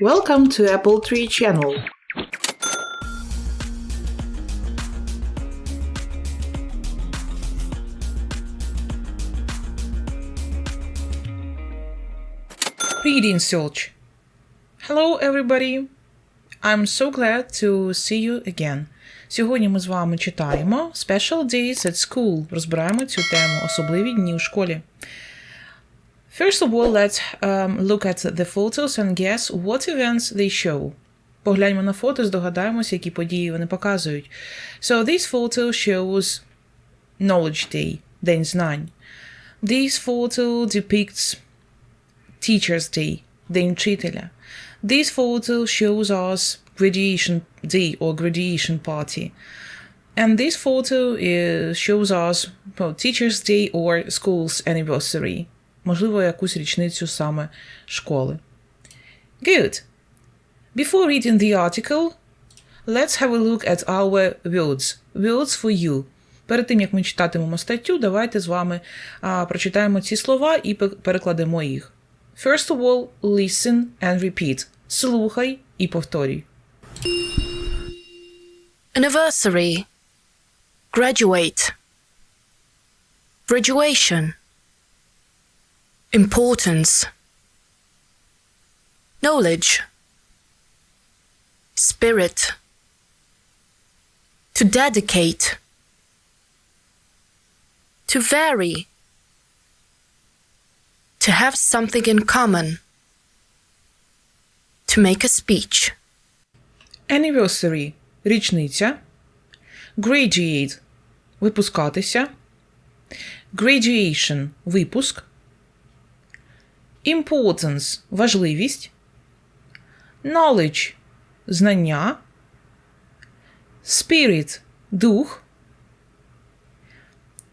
Welcome to Apple Tree Channel. Reading Search. Hello, everybody. I'm so glad to see you again. Сьогодні ми з вами читаємо Special Days at School. Розбираємо цю тему особливі дні у школі. First of all, let's um, look at the photos and guess what events they show. Погляньмо на фото, здогадаємося, які події вони показують. So this photo shows Knowledge Day, День знань. This photo depicts Teacher's Day, День вчителя. This photo shows us graduation day or graduation party. And this photo is, shows us well, Teacher's Day or school's anniversary. Можливо, якусь річницю саме школи. Good. Before reading the article, let's have a look at our words. Words for you. Перед тим, як ми читатимемо статтю, давайте з вами а, прочитаємо ці слова і перекладемо їх. First of all, listen and repeat. Слухай і повторюй. Anniversary. Graduate. Graduation. Importance. Knowledge. Spirit. To dedicate. To vary. To have something in common. To make a speech. Anniversary – річниця. Graduate – випускатися. Graduation – випуск. Importance – важливість. Knowledge – знання. Spirit – дух.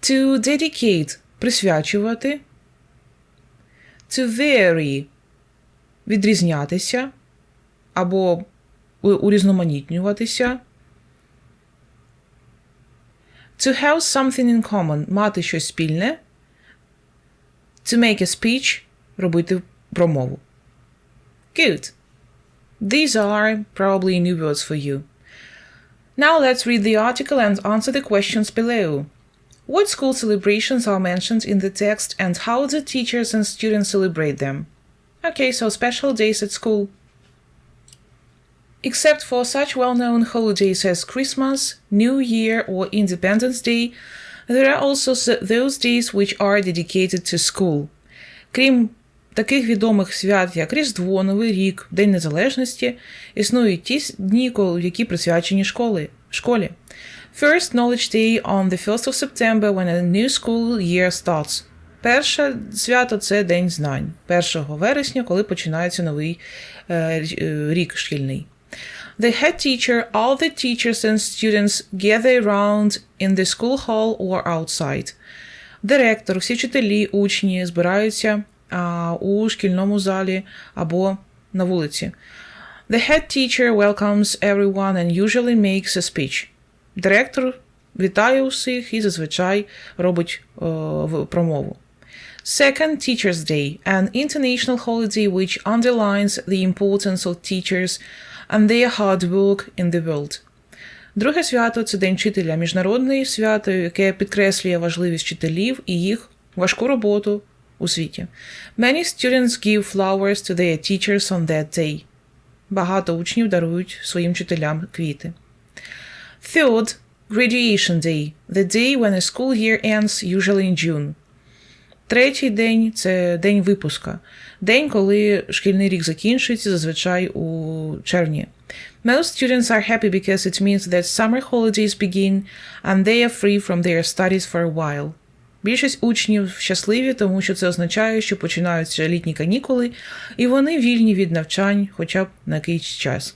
To dedicate – присвячувати. To vary – відрізнятися або урізноманітнюватися. To have something in common мати щось спільне. To make a speech робити промову. Good. These are probably new words for you. Now let's read the article and answer the questions below. What school celebrations are mentioned in the text and how do teachers and students celebrate them? Okay, so special days at school. Except for such well known holidays as Christmas, New Year, or Independence Day, there are also s- those days which are dedicated to school. Крім таких відомих свят, як Різдво, Новий рік, День Незалежності, існують ті дні, які присвячені школи, школі. First Knowledge Day on the 1st of September when a new school year starts. Перше свято це День знань. 1 вересня, коли починається новий е, е, рік шкільний. The head teacher, all the teachers and students gather around in the school hall or outside. Директор, всі вчителі, учні збираються у шкільному залі або на вулиці. The head teacher welcomes everyone and usually makes a speech. Директор вітає усіх і зазвичай робить е, промову. Second, Teachers' Day, an international holiday which underlines the importance of teachers and their hard work in the world. Друге свято це День вчителя, міжнародне свято, яке підкреслює важливість вчителів і їх важку роботу у світі. Many students give flowers to their teachers on that day. Багато учнів дарують своїм вчителям квіти. Third, Graduation Day, the day when a school year ends, usually in June. Третій день це день випуска. День, коли шкільний рік закінчується, зазвичай у червні. Most students are happy because it means that summer holidays begin and they are free from their studies for a while. Більшість учнів щасливі, тому що це означає, що починаються літні канікули, і вони вільні від навчань хоча б на якийсь час.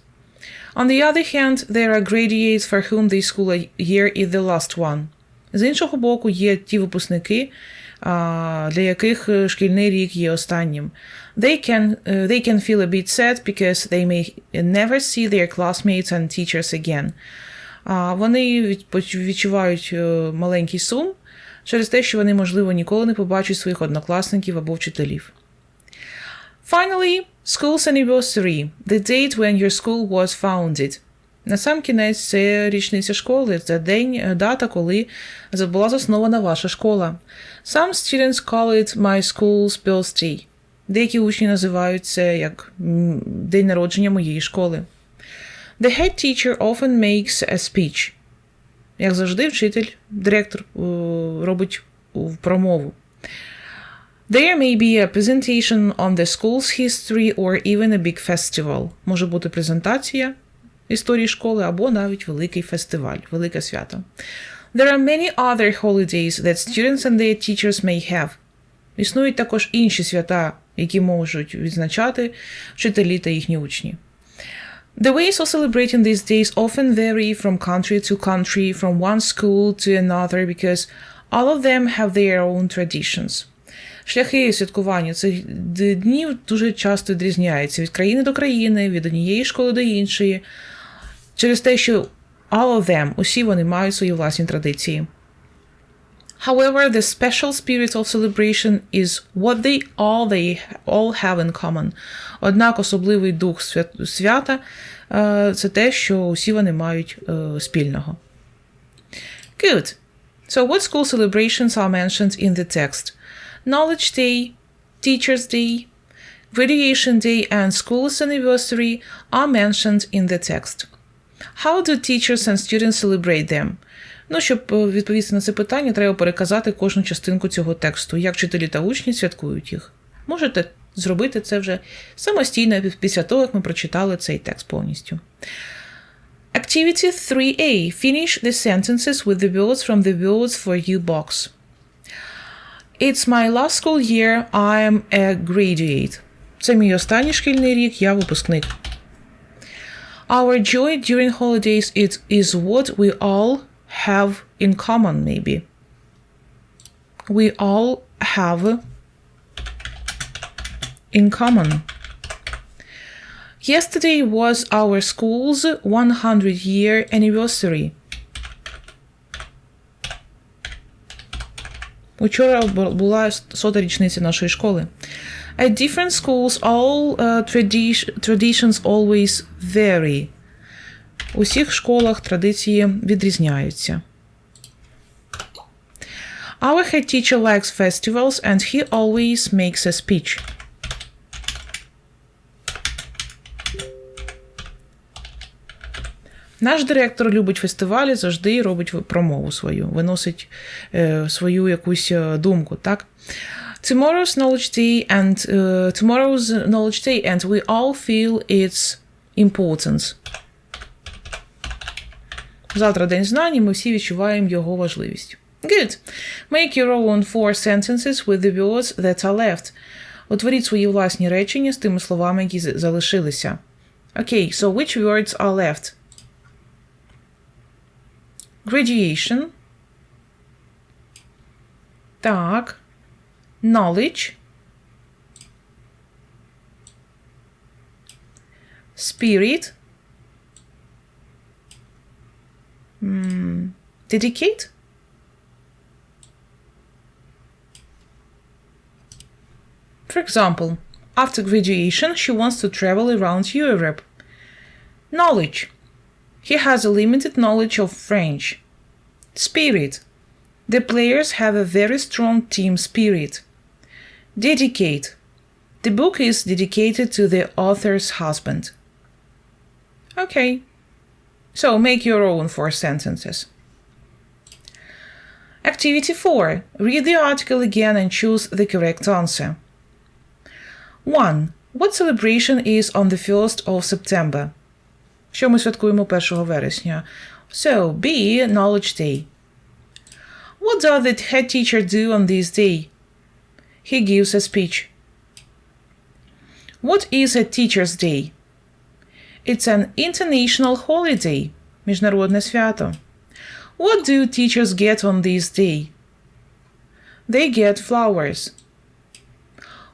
On the other hand, there are graduates for whom the school year is the last one. З іншого боку, є ті випускники, для яких е, шкільний рік є останнім. They can, е, they can feel a bit sad because they may never see their classmates and teachers again. Вони відчувають е, маленький сум через те, що вони, можливо, ніколи не побачать своїх однокласників або вчителів. Finally, school's anniversary, the date when your school was founded. На сам кінець це річниця школи, це день, е, дата, коли була заснована ваша школа. Some students call it my school's birthday. Деякі учні називають це як день народження моєї школи. The head teacher often makes a speech. Як завжди, вчитель, директор робить промову. There may be a presentation on the school's history or even a big festival. Може бути презентація історії школи або навіть великий фестиваль, велике свято. There are many other holidays that students and their teachers may have. Існують також інші свята, які можуть відзначати вчителі та їхні учні. The ways of celebrating these days often vary from country to country, from one school to another, because all of them have their own traditions. Шляхи святкування цих днів дуже часто відрізняються від країни до країни, від однієї школи до іншої, через те, що all of them, усі вони мають свої власні традиції. However, the special spirit of celebration is what they all they all have in common. Однак особливий дух свята це те, що усі вони мають спільного. Good. So what school celebrations are mentioned in the text? Knowledge Day, Teacher's Day, Graduation Day and School's anniversary are mentioned in the text. How do teachers and students celebrate them? Ну, щоб відповісти на це питання, треба переказати кожну частинку цього тексту, як вчителі та учні святкують їх. Можете зробити це вже самостійно після того, як ми прочитали цей текст повністю. Activity 3A. Finish the sentences with the words from the words for you box. It's my last school year. I am a graduate. Це мій останній шкільний рік, я випускник. Our joy during holidays it is what we all have in common, maybe. We all have in common. Yesterday was our school's 100 year anniversary. Учора була сота річниця нашої школи. At different schools, all uh, tradi traditions always vary. У всіх школах традиції відрізняються. Our head teacher likes festivals and he always makes a speech. Наш директор любить фестивалі, завжди робить промову свою, виносить е, свою якусь думку, так? Tomorrow's knowledge day and uh, tomorrow's knowledge day and we all feel its importance. Завтра день знань, і ми всі відчуваємо його важливість. Good. Make your own four sentences with the words that are left. Утворіть свої власні речення з тими словами, які залишилися. Okay, so which words are left? Graduation. Так. Knowledge. Spirit. Mm, dedicate? For example, after graduation, she wants to travel around Europe. Knowledge. He has a limited knowledge of French. Spirit. The players have a very strong team spirit. Dedicate. The book is dedicated to the author's husband. Okay. So make your own four sentences. Activity 4. Read the article again and choose the correct answer. 1. What celebration is on the 1st of September? Що ми святкуємо 1 вересня? So, B. Knowledge Day. What does the head teacher do on this day? He gives a speech. What is a teacher's day? It's an international holiday. Міжнародне свято. What do teachers get on this day? They get flowers.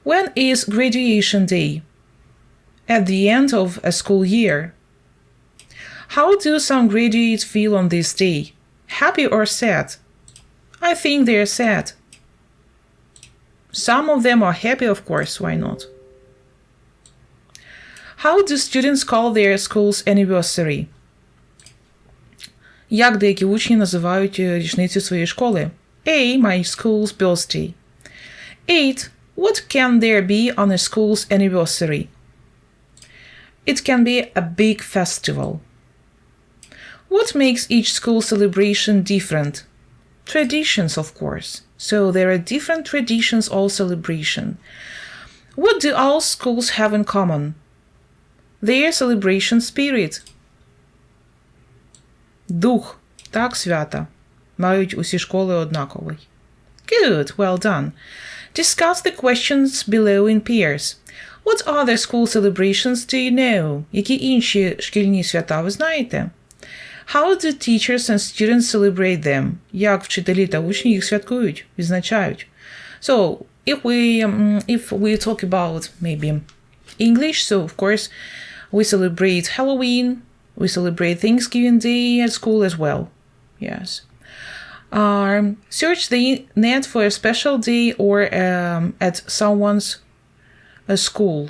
When is graduation day? At the end of a school year. How do some graduates feel on this day? Happy or sad? I think they're sad. Some of them are happy, of course, why not? How do students call their school's anniversary? Як деякі учні називають е, річницю своєї школи? A. My school's birthday. 8. What can there be on a school's anniversary? It can be a big festival. What makes each school celebration different? Traditions, of course. So there are different traditions or celebration. What do all schools have in common? Their celebration spirit. Дух, так, свята. Мають усі школи однаковий. Good, well done. Discuss the questions below in pairs. What other school celebrations do you know? Які інші шкільні свята ви знаєте? How do teachers and students celebrate them? Як вчителі та учні їх святкують, відзначають? So, if we um, if we talk about maybe English, so of course we celebrate Halloween, we celebrate Thanksgiving Day at school as well. Yes. Um, search the net for a special day or um, at someone's uh, school.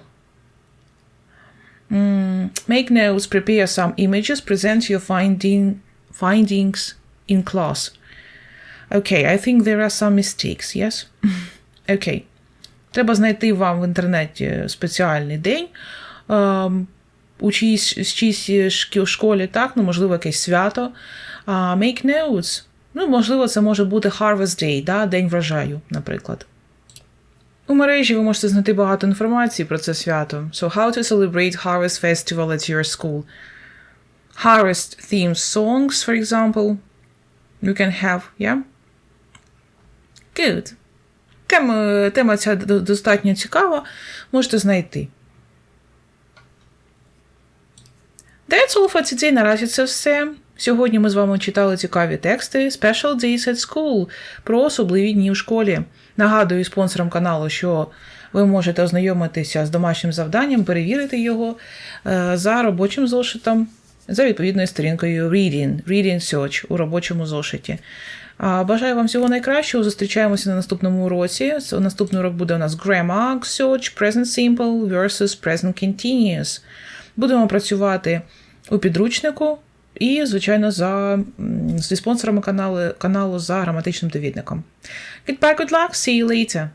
Mm, make notes, prepare some images, present your finding findings in class. Okay, I think there are some mistakes, yes? Окей. Треба знайти вам в інтернеті спеціальний день. У чиїсь, з чиїсь школі, так, ну, можливо, якесь свято. Uh, make notes. Ну, можливо, це може бути Harvest Day, да, День врожаю, наприклад. У мережі ви можете знайти багато інформації про це свято. So, how to celebrate Harvest Festival at your school? Harvest themed songs, for example. You can have, yeah? Good. Тема, тема ця достатньо цікава, можете знайти. For today. Наразі це все. Сьогодні ми з вами читали цікаві тексти Special Days at School про особливі дні в школі. Нагадую спонсорам каналу, що ви можете ознайомитися з домашнім завданням, перевірити його е, за робочим зошитом, за відповідною сторінкою Reading, Reading Search у робочому зошиті. Бажаю вам всього найкращого. Зустрічаємося на наступному уроці. Наступний урок буде у нас Grammar Search, Present Simple versus Present Continuous. Будемо працювати у підручнику і, звичайно, за, зі спонсорами каналу, каналу за граматичним довідником. Goodbye, good luck, see you later!